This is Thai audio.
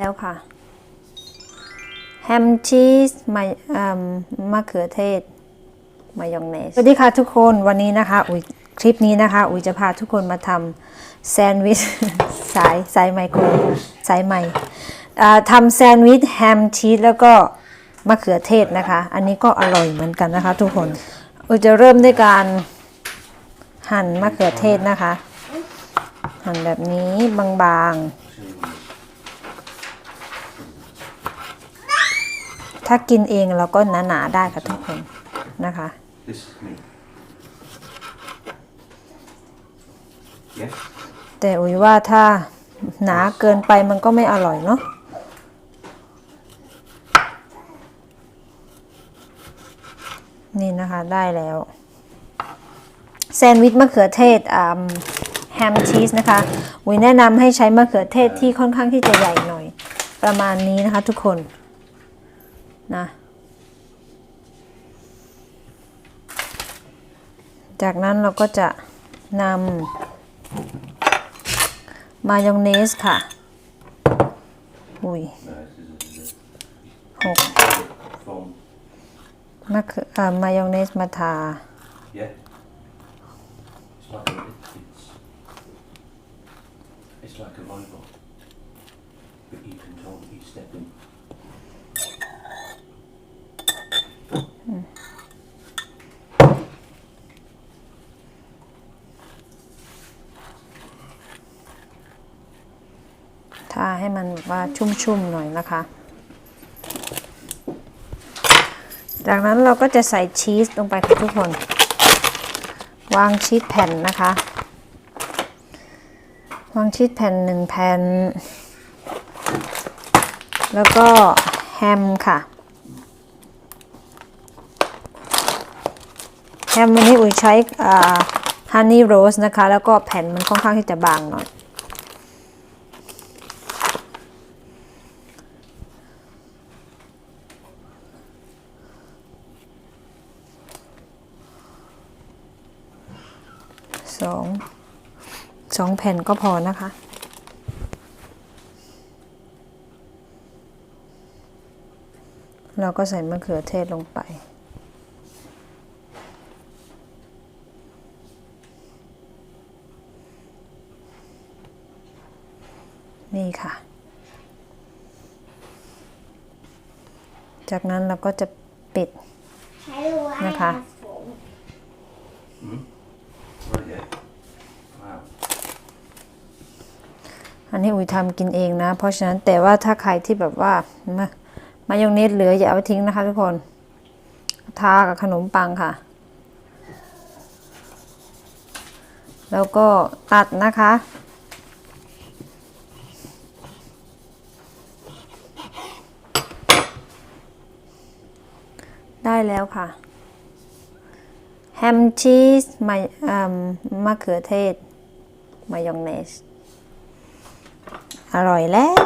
แล้วค่ะ แฮมชีสมามะเขือเทศ มายองเนส สวัสดีค่ะทุกคนวันนี้นะคะ อุ๋ยคลิปนี้นะคะ อุ๋ยจะพาทุกคนมาทำแซนด์วิชสายสายไมโครสายใหม่ทำแซนด์วิชแฮมชีสแล้วก็มะเขือเทศนะคะ อันนี้ก็อร่อยเหมือนกันนะคะ ทุกคน อุ๋ยจะเริ่มด้วยการหั่นมะเขือเทศนะคะ หั่นแบบนี้บางๆ ถ้ากินเองเราก็หนาๆได้ค่ะทุกคนนะคะ This is me. Yes? แต่อุ๋ยว่าถ้าหนาเกินไปมันก็ไม่อร่อยเนาะนี่นะคะได้แล้วแซนด์วิชมะเขือเทศแฮมชีสนะคะอุ๋ยแนะนำให้ใช้มะเขือเทศที่ค่อนข้างที่จะใหญ่หน่อย ประมาณนี้นะคะทุกคน นะ จากนั้นเราก็จะนำมายองเนสค่ะอุ้ย No, this isn't. Is หก it? From มะเขืออ่ามายองเนสมาทา yeah. It's like a, it's it's like a volleyball, but you control each step in. ทาให้มันแบบว่าชุ่มๆหน่อยนะคะ จากนั้นเราก็จะใส่ชีสลงไปค่ะทุกคน วางชีสแผ่นนะคะ วางชีสแผ่นหนึ่งแผ่น แล้วก็แฮมค่ะแฮมวันนี้อุ๋ยใช้ฮันนี่โรสนะคะ แล้วก็แผ่นมันค่อนข้างที่จะบางหน่อย สองสองแผ่นก็พอนะคะ เราก็ใส่มะเขือเทศลงไป นี่ค่ะ จากนั้นเราก็จะปิดนะคะ อันนี้อุ๋ยทำกินเองนะ เพราะฉะนั้นแต่ว่าถ้าใครที่แบบว่ามามายองเนสเหลืออย่าเอาทิ้งนะคะทุกคน ทากับขนมปังค่ะ แล้วก็ตัดนะคะได้แล้วค่ะแฮมชีสมายเอิ่มมะเขือเทศ มายองเนส อร่อยแล้ว